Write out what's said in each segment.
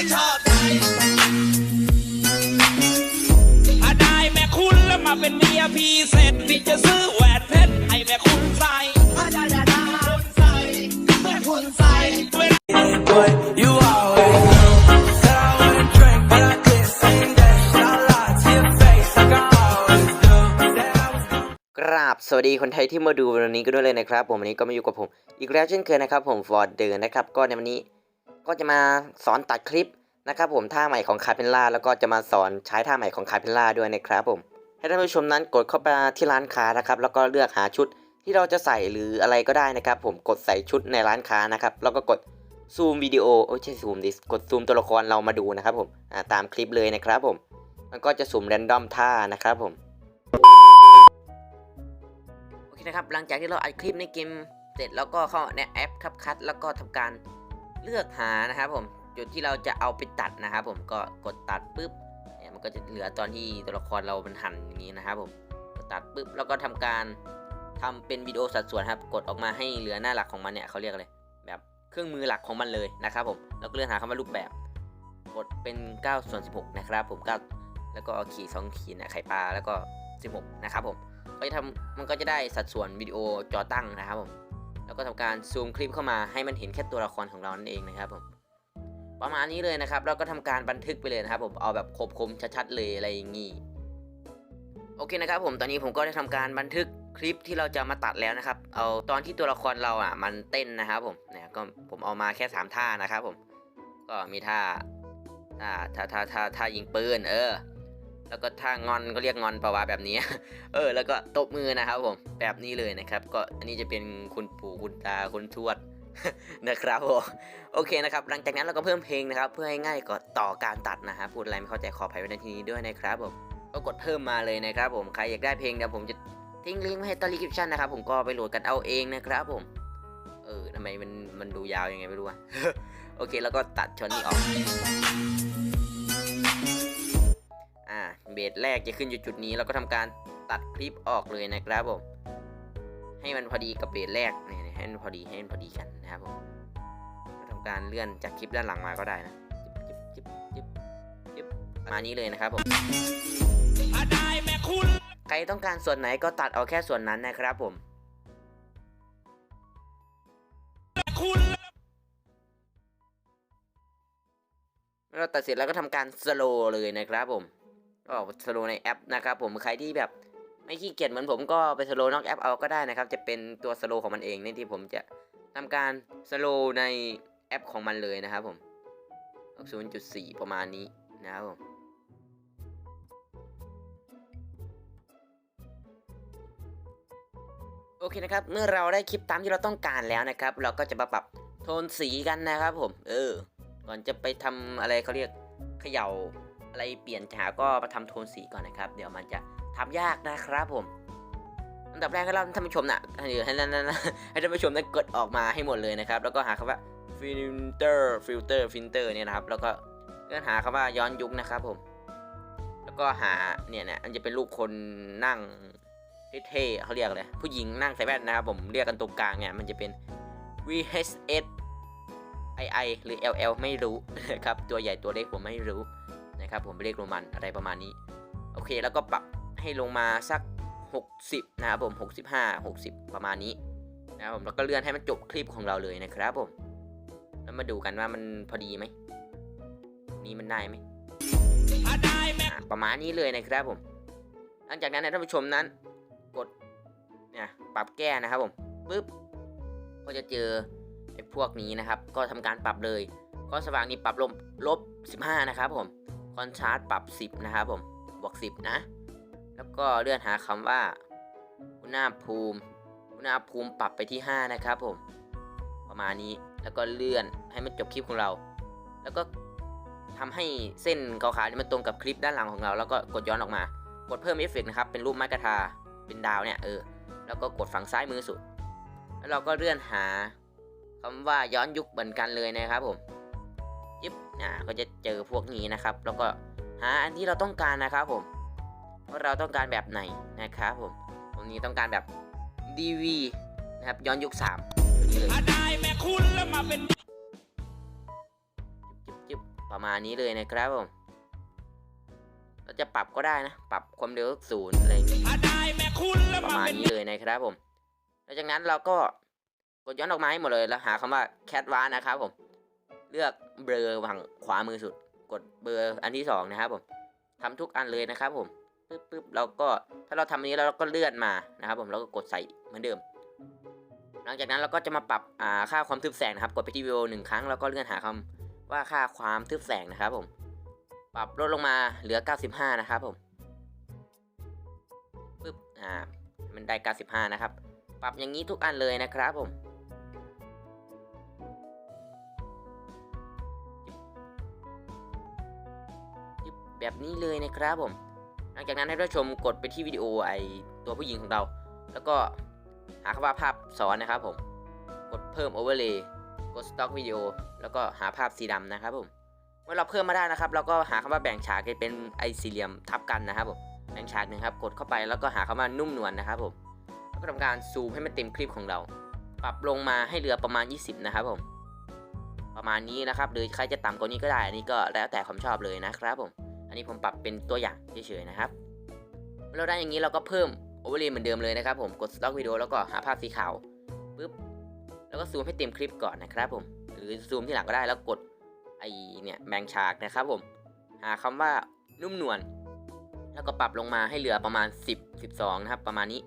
ไม่ชอบใจถ้าได้แม่คุณแล้วมาเป็นเมียพี่เสร็จพี่จะซื้อแหวนเพชรให้แม่คุณใส่อาดาดาดาคุณใส่เมื่อคุณใส่ But you always knew that I wouldn't drink, but I did sing that shit. I lied to your face like I always do. That I was gonna กราบสวัสดีคนไทยที่มาดูวันนี้ก็ด้วยเลยนะครับ ผมวันนี้ก็มาอยู่กับผม อีกแล้วเช่นเคยนะครับ ผมฟอร์ดเดอร์นะครับ ก็ในวันนี้ ก็จะมาสอนตัดคลิปนะครับผมท่าใหม่ของคาเพนล่าแล้วก็จะมาสอนใช้ท่าใหม่ของคาเพนล่าด้วยนะครับผมให้ท่านผู้ชมนั้นกดเข้าไปที่ร้านค้านะครับ แล้วก็เลือกหาชุดที่เราจะใส่หรืออะไรก็ได้นะครับ ผมกดใส่ชุดในร้านค้านะครับ แล้วก็กดซูมวิดีโอโอ้ใช่ซูมดิกดซูมตัวละครเรามาดูนะครับผมตามคลิปเลยนะครับผมมันก็จะสุ่มแรนดอมท่านะครับผมโอเคนะครับหลังจากที่เราอัดคลิปในเกมเสร็จแล้วก็เข้าในแอปคับคัดแล้วก็ทำการ เลือกหานะครับผมจุดที่เราจะเอาไปตัดนะครับผมก็กดตัดปุ๊บเนี่ยมันก็จะเหลือตอนที่ตัวละครเรามันหันอย่างนี้นะครับผมกดตัดปุ๊บแล้วก็ทำการทำเป็นวิดีโอสัดส่วนครับกดออกมาให้เหลือหน้าหลักของมันเนี่ยเขาเรียกอะไรแบบเครื่องมือหลักของมันเลยนะครับผมแล้วก็เลือนหาคำว่ารูปแบบ กดเป็น9ส่วน16 นะครับผม9แล้วก็ขีด2ขีดนะไข่ปลาแล้วก็ 16 นะครับผมก็จะทำมันก็จะได้สัดส่วนวิดีโอจอตั้งนะครับผม แล้วก็ทำการซูมคลิปเข้ามาให้มันเห็นแค่ตัวละครของเรานั่นเองนะครับผมประมาณนี้เลยนะครับแล้วก็ทำการบันทึกไปเลยนะครับผมเอาแบบคมๆชัดๆเลยอะไรอย่างงี้โอเคนะครับผมตอนนี้ผมก็ได้ทำการบันทึกคลิปที่เราจะมาตัดแล้วนะครับ เอาตอนที่ตัวละครเราอะมันเต้นนะครับผมเนี่ยก็ผมเอามาแค่สามท่านะครับผมก็มีท่าท่าท่าท่าท่ายิงปืนเออ แล้วก็ท่างอนก็เรียกงอนปะวาแบบนี้ เออ แล้วก็ตบมือนะครับผม แบบนี้เลยนะครับ ก็อันนี้จะเป็นคุณปู่คุณตาคุณทวดนะครับผมโอเคนะครับ หลังจากนั้นเราก็เพิ่มเพลงนะครับ เพื่อให้ง่ายกว่าต่อการตัดนะฮะพูดอะไรไม่เข้าใจขออภัยไว้ในที่นี้ด้วยนะครับผมก็กดเพิ่มมาเลยนะครับ ผมใครอยากได้เพลงเดี๋ยวผมจะทิ้งลิงก์ไว้ให้ใต้ลิคริปชั่นนะครับผมก็ไปโหลดกันเอาเองนะครับผม เออทำไมมันมันดูยาวยังไงไม่รู้อะโอเค แล้วก็ตัดช็อตนี้ออก เบสแรกจะขึ้นอยู่จุดนี้แล้วก็ทำการตัดคลิปออกเลยนะครับผม ให้มันพอดีกับเบสแรกเนี่ยให้มันพอดีให้มันพอดีกันนะครับผมก็ทำการเลื่อนจากคลิปด้านหลังมาก็ได้นะจิ๊บจิบจิบจิบมานี้เลยนะครับผมใครต้องการส่วนไหนก็ตัดเอาแค่ส่วนนั้นนะครับผมเมื่อเราตัดเสร็จแล้วก็ทำการสโลว์เลยนะครับผม ก็สโลในแอปนะครับผมใครที่แบบไม่ขี้เกียจเหมือนผมก็ไปสโลนอกแอปเอาก็ได้นะครับ จะเป็นตัวสโลของมันเองนี่ที่ผมจะทำการสโลในแอปของมันเลยนะครับผม0.4 ประมาณนี้นะครับผมโอเคนะครับ เมื่อเราได้คลิปตามที่เราต้องการแล้วนะครับ เราก็จะมาปรับโทนสีกันนะครับผม เออ ก่อนจะไปทำอะไรเขาเรียกเขย่า อะไรเปลี่ยนฉากก็มาทำโทนสีก่อนนะครับ เดี๋ยวมันจะทำยากนะครับผมอันดับแรกก็เราท่านผู้ชมนะให้ให้นั่นนั่นให้ท่านผู้ชมได้กดออกมาให้หมดเลยนะครับ แล้วก็หาคำว่า filter filter filter เนี่ยนะครับ แล้วก็เลื่อนหาคำว่าย้อนยุคนะครับผม แล้วก็หาเนี่ยเนี่ยมันจะเป็นรูปคนนั่งเท่ๆเขาเรียกอะไรผู้หญิงนั่งใส่แว่นนะครับผมเรียกกันตรงกลางเนี่ยมันจะเป็น VHS II หรือ LL ไม่รู้นะครับตัวใหญ่ตัวเล็กผมไม่รู้ นะครับผมเรียกโรมันอะไรประมาณนี้โอเค แล้วก็ปรับให้ลงมาสัก 60 นะครับผม 65 60 ประมาณนี้นะครับผมแล้วก็เลื่อนให้มันจบคลิปของเราเลยนะครับผม แล้วมาดูกันว่ามันพอดีไหมนี่มันได้ไหมถ้าได้แม่อะประมาณนี้เลยนะครับผม หลังจากนั้นนะท่านผู้ชมนั้น กดเนี่ยปรับแก้นะครับผมปึ๊บก็จะเจอไอ้พวกนี้นะครับ ก็ทำการปรับเลยก็สว่างนี้ปรับลบลบ 15 นะครับผม คอนทราสต์ปรับ 10 นะครับผม บวก 10 นะ แล้วก็เลื่อนหาคำว่า อุณหภูมิ อุณหภูมิปรับไปที่ 5 นะครับผม ประมาณนี้ แล้วก็เลื่อนให้มันจบคลิปของเรา แล้วก็ทำให้เส้นขาวๆนี่มันตรงกับคลิปด้านหลังของเรา แล้วก็กดย้อนออกมา กดเพิ่มเอฟเฟกต์นะครับ เป็นรูปไม้กระทา เป็นดาวเนี่ยเออ แล้วก็กดฝั่งซ้ายมือสุด แล้วเราก็เลื่อนหาคำว่าย้อนยุคเหมือนกันเลยนะครับผม อ่าก็จะเจอพวกนี้นะครับ แล้วก็หาอันที่เราต้องการนะครับผมว่าเราต้องการแบบไหนนะครับผมผมนี้ต้องการแบบ DV นะครับย้อนยุค3ตัวนี้เลยถ้าได้แม่คุณแล้วมาเป็นจิ๊บจิ๊บประมาณนี้เลยนะครับผมเราจะปรับก็ได้นะ ปรับความเร็วศูนย์อะไรอย่างงี้ถ้าได้แม่คุณแล้วประมามาณเป็นนี้เลยนะครับผมหลังจากนั้นเราก็กดย้อนออกมาให้หมดเลยแล้วหาคำว่าแคทวานะครับผม เลือกเบลอฝั่งขวามือสุด กดเบลออันที่สองนะครับผมทำทุกอันเลยนะครับผมปึ๊บปึ๊บเราก็ถ้าเราทำอันนี้แล้วเราก็เลื่อนมานะครับ ผมแล้วก็กดใส่เหมือนเดิม หลังจากนั้นเราก็จะมาปรับอ่าค่าความทึบแสงนะครับ กดไปที่วิดีโอหนึ่งครั้งแล้วก็เลื่อนหาคำว่าค่าความทึบแสงนะครับผมปรับลดลงมาเหลือ 95 นะครับผมปึ๊บอ่ามันได้ 95 นะครับ ปรับอย่างนี้ทุกอันเลยนะครับผม แบบนี้เลยนะครับผม หลังจากนั้นให้ท่านผู้ชมกดไปที่วิดีโอไอตัวผู้หญิงของเรา แล้วก็หาคำว่าภาพซ้อนนะครับผม กดเพิ่มโอเวอร์เลย์กดสต็อกวิดีโอแล้วก็หาภาพสีดำนะครับผม เมื่อเราเพิ่มมาได้นะครับ เราก็หาคำว่าแบ่งฉากให้เป็นไอสี่เหลี่ยมทับกันนะครับผม แบ่งฉากหนึ่งครับ กดเข้าไปแล้วก็หาคำว่านุ่มนวลนะครับผมแล้วก็ทำการซูมให้มันเต็มคลิปของเรา ปรับลงมาให้เหลือประมาณ 20 นะครับผม ประมาณนี้นะครับ หรือใครจะต่ำกว่านี้ก็ได้ อันนี้ก็แล้วแต่ความชอบเลยนะครับผม อันนี้ผมปรับเป็นตัวอย่างเฉยๆนะครับเมื่อเราได้อย่างนี้เราก็เพิ่มโอเวอร์เลย์เหมือนเดิมเลยนะครับผมกดสต็อกวิดีโอแล้วก็หาภาพสีขาวปุ๊บแล้วก็ซูมให้เต็มคลิปก่อนนะครับผมหรือซูมที่หลังก็ได้แล้วกดไอเนี่ยแบ่งฉากนะครับผมหาคำว่านุ่มนวลแล้วก็ปรับลงมาให้เหลือประมาณ 10 12นะครับประมาณนี้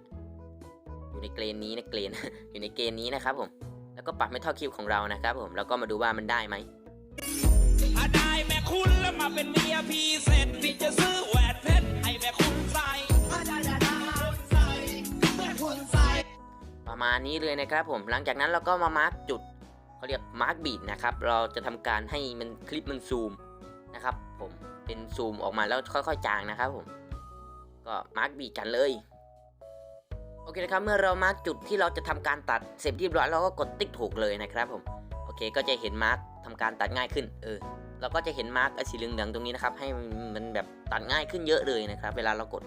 อยู่ในเกรนนี้นะเกรนอยู่ในเกณฑ์นี้นะครับผมแล้วก็ปรับไม่เท่าคลิปของเรานะครับผมแล้วก็มาดูว่ามันได้ไหม มาเป็นเมียพี่เสร็จพี่จะซื้อแหวนเพชรให้แม่คุณใส่อาดาดาดาคนใส่แม่คนใส่ประมาณนี้เลยนะครับผมหลังจากนั้นเราก็มามาร์กจุดเขาเรียกมาร์กบีดนะครับ เราจะทำการให้มันคลิปมันซูมนะครับผมเป็นซูมออกมาแล้วค่อยๆจางนะครับผมก็มาร์กบีดกันเลยโอเคนะครับเมื่อเรามาร์กจุดที่เราจะทำการตัดเสร็จเรียบร้อยเราก็กดติ๊กถูกเลยนะครับผมโอเคก็จะเห็นมาร์กทำการตัดง่ายขึ้นเออ เราก็จะเห็นมาร์กสีเหลืองๆตรงนี้นะครับ ให้มันแบบตัดง่ายขึ้นเยอะเลยนะครับ เวลาเรากด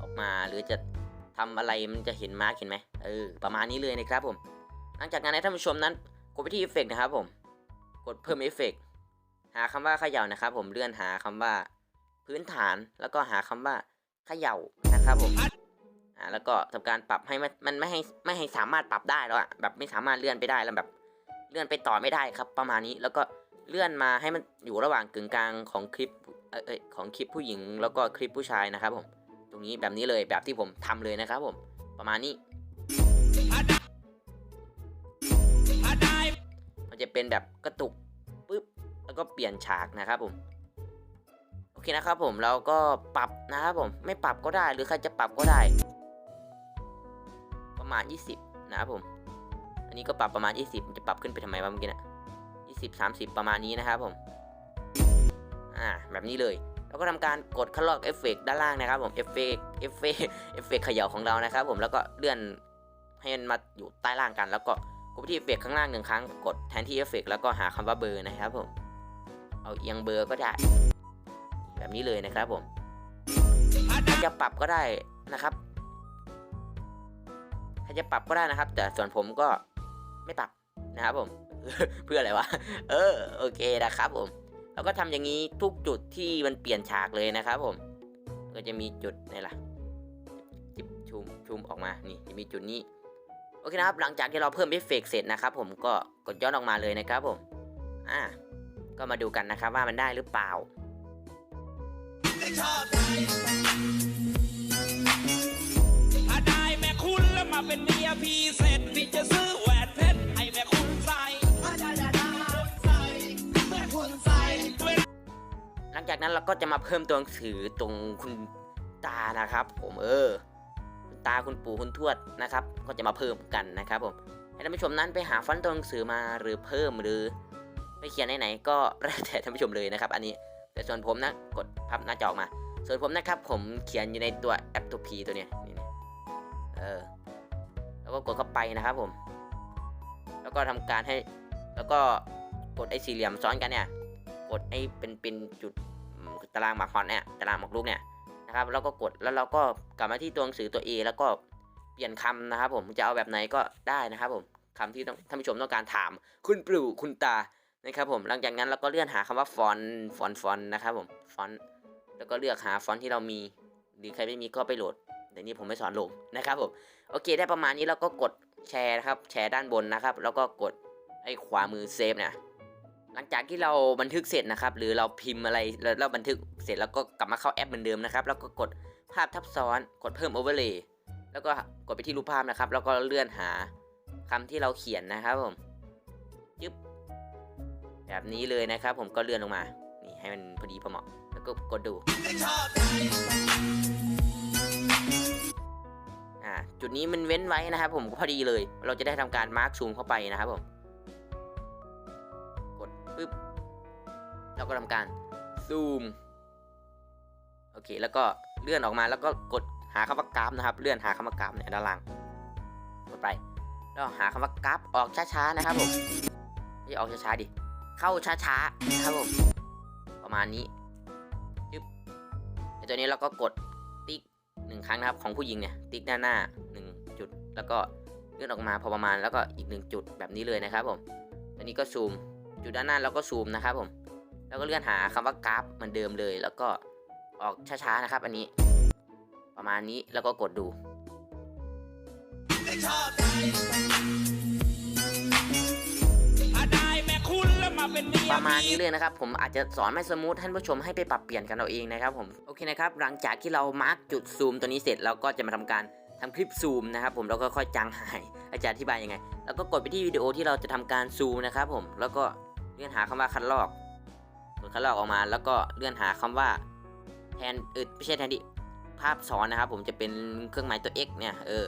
ออกมาหรือจะทำอะไรมันจะเห็นมาร์กเห็นไหมเออประมาณนี้เลยนะครับผม หลังจากนั้นให้ท่านผู้ชมนั้นกดไปที่เอฟเฟกนะครับผม กดเพิ่มเอฟเฟกหาคำว่าเขย่านะครับ ผมเลื่อนหาคำว่าพื้นฐานแล้วก็หาคำว่าเขย่านะครับผมอ่าแล้วก็ทำการปรับให้มันมันไม่ให้ไม่ให้สามารถปรับได้แล้วอะแบบไม่สามารถเลื่อนไปได้แล้วแบบ เลื่อนไปต่อไม่ได้ครับ ประมาณนี้แล้วก็ เลื่อนมาให้มันอยู่ระหว่างกึ่งกลางของคลิปเอยเอยของคลิปผู้หญิงแล้วก็คลิปผู้ชายนะครับผม ตรงนี้แบบนี้เลยแบบที่ผมทำเลยนะครับผม ประมาณนี้ถ้าได้มันจะเป็นแบบกระตุกปุ๊บแล้วก็เปลี่ยนฉากนะครับผมโอเคนะครับผมเราก็ปรับนะครับผมไม่ปรับก็ได้หรือใครจะปรับก็ได้ ประมาณ 20 นะครับผม อันนี้ก็ปรับประมาณ 20มันจะปรับขึ้นไปทำไมวะเมื่อกี้นะ 20 30 ประมาณนี้นะครับผม อ่า แบบนี้เลย แล้วก็ทำการกดคัดลอกเอฟเฟกด้านล่างนะครับผม เอฟเฟกเอฟเฟกเอฟเฟกเขย่าของเรานะครับผม แล้วก็เลื่อนให้มันมาอยู่ใต้ล่างกัน แล้วก็กดที่เอฟเฟกข้างล่างหนึ่งครั้ง กดแทนที่เอฟเฟกแล้วก็หาคำว่าเบอร์นะครับผม เอาเอียงเบอร์ก็ได้ แบบนี้เลยนะครับผม จะปรับก็ได้นะครับถ้าจะปรับก็ได้นะครับ แต่ส่วนผมก็ไม่ปรับนะครับผม เพื่ออะไรวะ เออโอเคนะครับผมเราก็ทำอย่างนี้ทุกจุดที่มันเปลี่ยนฉากเลยนะครับผม ก็จะมีจุดนี่ล่ะจิบชุมชุมออกมา นี่จะมีจุดนี้ โอเคนะครับ หลังจากที่เราเพิ่มเอฟเฟกเสร็จนะครับผม ก็กดย้อนออกมาเลยนะครับผม อ่า ก็มาดูกันนะครับว่ามันได้หรือเปล่าถ้าได้แม่คุณแล้วมาเป็นเมียพี่เสร็จพี่จะซื้อแหว จากนั้นเราก็จะมาเพิ่มตัวหนังสือตรงคุณตานะครับ ผมเออ คุณตาคุณปู่คุณทวดนะครับ ก็จะมาเพิ่มกันนะครับผมให้ท่านผู้ชมนั้นไปหาฟอนต์ตัวหนังสือมาหรือเพิ่มหรือไปเขียนไหนๆก็แล้วแต่ท่านผู้ชมเลยนะครับ อันนี้แต่ส่วนผมนะกดพับหน้าจอออกมา ส่วนผมนะครับ ผมเขียนอยู่ในตัวแอปตัว P ตัวเนี้ยนี่เออแล้วก็กดเข้าไปนะครับผม แล้วก็ทำการให้ แล้วก็กดไอ้สี่เหลี่ยมซ้อนกันเนี่ย กดให้เป็นเป็นจุด ตารางหมากฮอนเนี่ยตารางหมากรุกเนี่ยนะครับแล้วก็กดแล้วเราก็กลับมาที่ตัวหนังสือตัว A แล้วก็เปลี่ยนคำนะครับ ผมจะเอาแบบไหนก็ได้นะครับ ผมคำที่ท่านผู้ชมต้องการถาม คุณปลู่คุณตานะครับผมหลังจากนั้นเราก็เลื่อนหาคำว่าฟอนต์ฟอนต์ฟอนนะครับผมฟอนต์แล้วก็เลือกหาฟอนต์ที่เรามีหรือใครไม่มีก็ไปโหลดแต่นี่ผมไม่สอนลงนะครับผมโอเค ได้ประมาณนี้เราก็กดแชร์นะครับแชร์ด้านบนนะครับ แล้วก็กดไอ้ขวามือเซฟเนะ หลังจากที่เราบันทึกเสร็จนะครับ หรือเราพิมพ์อะไรแล้วเราบันทึกเสร็จแล้วก็กลับมาเข้าแอปเหมือนเดิมนะครับ แล้วก็กดภาพทับซ้อนกดเพิ่มโอเวอร์เลย์แล้วก็กดไปที่รูปภาพนะครับ แล้วก็เลื่อนหาคำที่เราเขียนนะครับผมยึบแบบนี้เลยนะครับ ผมก็เลื่อนลงมา นี่ให้มันพอดีพอเหมาะ แล้วก็กดดูอ่าจุดนี้มันเว้นไว้นะครับ ผมก็พอดีเลย เราจะได้ทำการมาร์กซูมเข้าไปนะครับผม ปึ๊บเราก็ทำการซูมโอเค แล้วก็เลื่อนออกมาแล้วก็กดหาคำว่ากราฟนะครับ เลื่อนหาคำว่ากราฟเนี่ยด้านล่างกดไปแล้วหาคำว่ากราฟออกช้าๆนะครับผมไม่ใช่ออกช้าๆดิเข้าช้าๆนะครับผมประมาณนี้ยึบตัวนี้เราก็กดติ๊กหนึ่งครั้งนะครับของผู้หญิงเนี่ยติ๊กด้านหน้าหนึ่งจุด แล้วก็เลื่อนออกมาพอประมาณแล้วก็อีกหนึ่งจุดแบบนี้เลยนะครับผมอันนี้ก็ซูม จุดด้านหน้าเราก็ซูมนะครับผม แล้วก็เลื่อนหาคำว่ากราฟเหมือนเดิมเลย แล้วก็ออกช้าๆนะครับ อันนี้ ประมาณนี้แล้วก็กดดูประมาณนี้เลยนะครับ ผมอาจจะสอนไม่สมูทท่านผู้ชมให้ไปปรับเปลี่ยนกันเอาเองนะครับผมโอเคนะครับ หลังจากที่เรามาร์กจุดซูมตัวนี้เสร็จเราก็จะมาทำการทำคลิปซูมนะครับผมแล้วก็ค่อยจางหายอาจารย์อธิบายยังไง แล้วก็กดไปที่วิดีโอที่เราจะทำการซูมนะครับผมแล้วก็ เลื่อนหาคำว่าคัดลอกกดคัดลอกออกมา แล้วก็เลื่อนหาคำว่าแทนเออไม่ใช่แทนดิภาพซ้อนนะครับ ผมจะเป็นเครื่องหมายตัว X เนี่ยเออ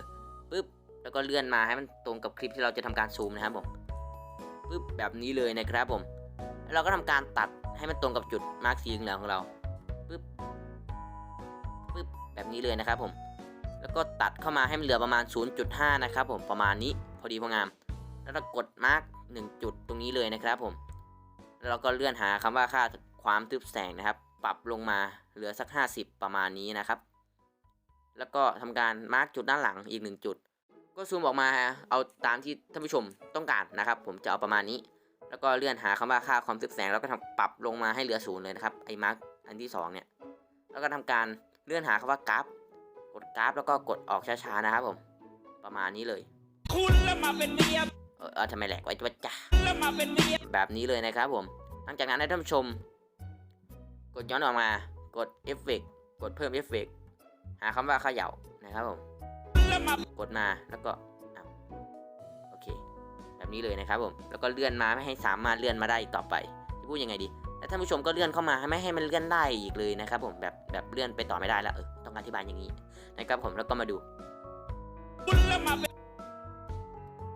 ปึ๊บแล้วก็เลื่อนมาให้มันตรงกับคลิปที่เราจะทำการซูมนะครับผมปึ๊บแบบนี้เลยนะครับผมแล้วเราก็ทำการตัดให้มันตรงกับจุดมาร์กสีเหลืองของเราปึ๊บปึ๊บแบบนี้เลยนะครับผมแล้วก็ตัดเข้ามาให้มันเหลือประมาณ 0.5 นะครับผมประมาณนี้พอดีพองาม แล้วเรากดมาร์ก1จุดตรงนี้เลยนะครับผม แล้วเราก็เลื่อนหาคำว่าค่าความทึบแสงนะครับ ปรับลงมาเหลือสัก 50 ประมาณนี้นะครับ แล้วก็ทำการมาร์กจุดด้านหลังอีก 1 จุด ก็ซูมออกมาเอาตามที่ท่านผู้ชมต้องการนะครับ ผมจะเอาประมาณนี้ แล้วก็เลื่อนหาคำว่าค่าความทึบแสงแล้วก็ทำปรับลงมาให้เหลือศูนย์เลยนะครับไอ้มาร์กอันที่สองเนี่ย แล้วก็ทำการเลื่อนหาคำว่ากราฟ กดกราฟ แล้วก็กดออกช้าๆนะครับผม ประมาณนี้เลย คุณแล้วมาเป็นเมียเออเออทำไมแหลกไว้จ้าจ้าแล้วมาเป็นเมีย แบบนี้เลยนะครับผมหลังจากนั้นให้ท่านผู้ชม กดย้อนออกมากดเอฟเฟกกดเพิ่มเอฟเฟกหาคำว่าเขย่านะครับผมกดมาแล้วก็โอเค แบบนี้เลยนะครับผมแล้วก็เลื่อนมาไม่ให้สามารถเลื่อนมาได้อีกต่อไปจะพูดยังไงดีแล้วท่านผู้ชมก็เลื่อนเข้ามาไม่ให้มันเลื่อนได้อีกเลยนะครับผมแบบแบบเลื่อนไปต่อไม่ได้แล้วเออต้องอธิบายอย่างนี้นะครับผมแล้วก็มาดูคุณล้วมาเป็น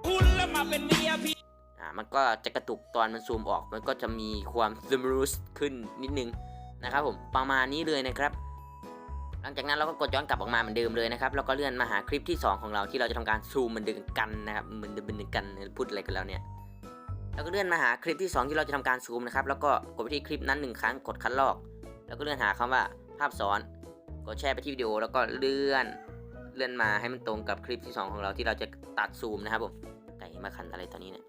คุณล้วมาเป็นเมียพี่ อ่ามันก็จะกระตุกตอนมันซูมออก มันก็จะมีความสมูทขึ้นนิดนึงนะครับผมประมาณนี้เลยนะครับ หลังจากนั้นเราก็กดย้อนกลับออกมาเหมือนเดิมเลยนะครับแล้วก็เลื่อนมาหาคลิปที่ 2 ของเราที่เราจะทำการซูมเหมันเดิมกันนะครับเหมันเดิมเหมือนกันพูดอะไรกันแล้วเนี่ยแล้วก็เลื่อนมาหาคลิปที่ 2 ที่เราจะทำการซูมนะครับแล้วก็กดไปที่คลิปนั้นหนึ่งครั้งกดคัดลอก แล้วก็เลื่อนหาคำว่าภาพซ้อนกดแชร์ไปที่วิดีโอแล้วก็เลื่อนเลื่อนมาให้มันตรงกับคลิปที่ 2 ของเราที่เราจะตัดซูมนะครับผมไก่มาขันอะไรตอนนี้เนี่ย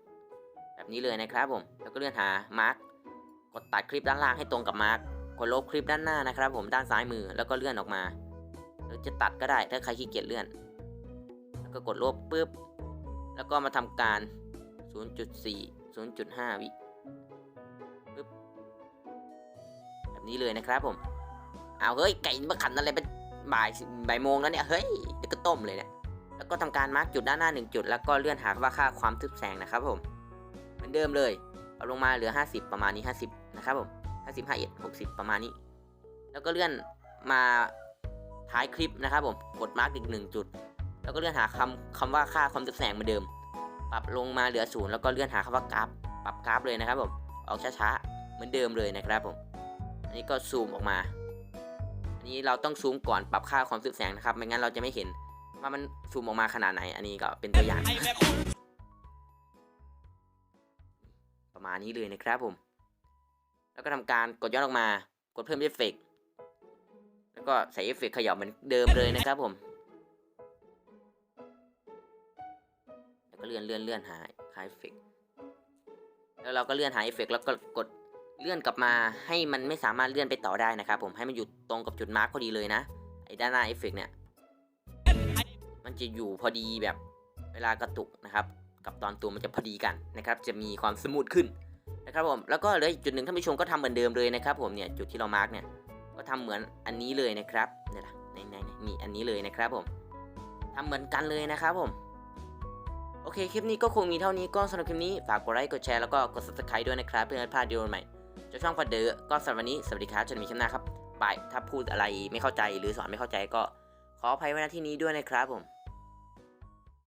แบบนี้เลยนะครับผม แล้วก็เลื่อนหามาร์กกดตัดคลิปด้านล่างให้ตรงกับมาร์กกดลบคลิปด้านหน้านะครับ ผมด้านซ้ายมือแล้วก็เลื่อนออกมาหรือจะตัดก็ได้ถ้าใครขี้เกียจเลื่อน แล้วก็กดลบปุ๊บ แล้วก็มาทำการ 0.4 0.5 วิปุ๊บแบบนี้เลยนะครับผม เอาเฮ้ยไก่มาขันอะไรเป็นบ่ายบ่ายโมงแล้วเนี่ยเฮ้ยเดี๋ยวก็ต้มเลยเนี่ยแล้วก็ทำการมาร์กจุดด้านหน้าหนึ่งจุด แล้วก็เลื่อนหาว่าค่าความทึบแสงนะครับผม มือนเดิมเลยเอาลงมาเหลือ 50 ประมาณนี้ 50 นะครับผม50 51 60 ประมาณนี้ แล้วก็เลื่อนมาท้ายคลิปนะครับผมกดมาร์กอีกหนึ่งจุด แล้วก็เลื่อนหาคำคำว่าค่าความทึบแสงเหมือนเดิม ปรับลงมาเหลือศูนย์แล้วก็เลื่อนหาคำว่ากราฟปรับกราฟเลยนะครับผมออกช้าๆเหมือนเดิมเลยนะครับผมอันนี้ก็ซูมออกมาอันนี้เราต้องซูมก่อนปรับค่าความทึบแสงนะครับไม่งั้นเราจะไม่เห็นว่ามันซูมออกมาขนาดไหน อันนี้ก็เป็นตัวอย่าง ประมาณนี้เลยนะครับผม แล้วก็ทำการกดย้อนออกมา กดเพิ่มเอฟเฟกแล้วก็ใส่เอฟเฟกต์เขย่าเหมือนเดิมเลยนะครับผม แล้วก็เลื่อนเลื่อนเลื่อนหาคลายเอฟเฟกแล้วเราก็เลื่อนหาเอฟเฟกแล้วก็กดเลื่อนกลับมาให้มันไม่สามารถเลื่อนไปต่อได้นะครับผมให้มันอยู่ตรงกับจุดมาร์กพอดีเลยนะไอ้ด้านหน้าเอฟเฟกเนี่ย มันจะอยู่พอดีแบบเวลากระตุกนะครับ กับตอนตัวมันจะพอดีกันนะครับ จะมีความสมูทขึ้นนะครับผมแล้วก็เหลยจุดหนึ่งท่านผู้ชมก็ทำเหมือนเดิมเลยนะครับผมเนี่ยจุดที่เรามาร์กเนี่ยก็ทำเหมือนอันนี้เลยนะครับเนี่ยนะในในนี่อันนี้เลยนะครับผมทำเหมือนกันเลยนะครับผมโอเคคลิปนี้ก็คงมีเท่านี้ก็สำหรับคลิปนี้ฝากกดไลค์กดแชร์แล้วก็กด subscribe ด้วยนะครับเพื่อไม่พลาดวิดีโอใหม่จากช่องฟัดเดอร์ก็สำหรับวันนี้สวัสดีครับจนมีคลิปหน้าครับบายถ้าพูดอะไรไม่เข้าใจหรือสอนไม่เข้าใจก็ขออภัยไว้ณที่นี้ด้วยนะครับผม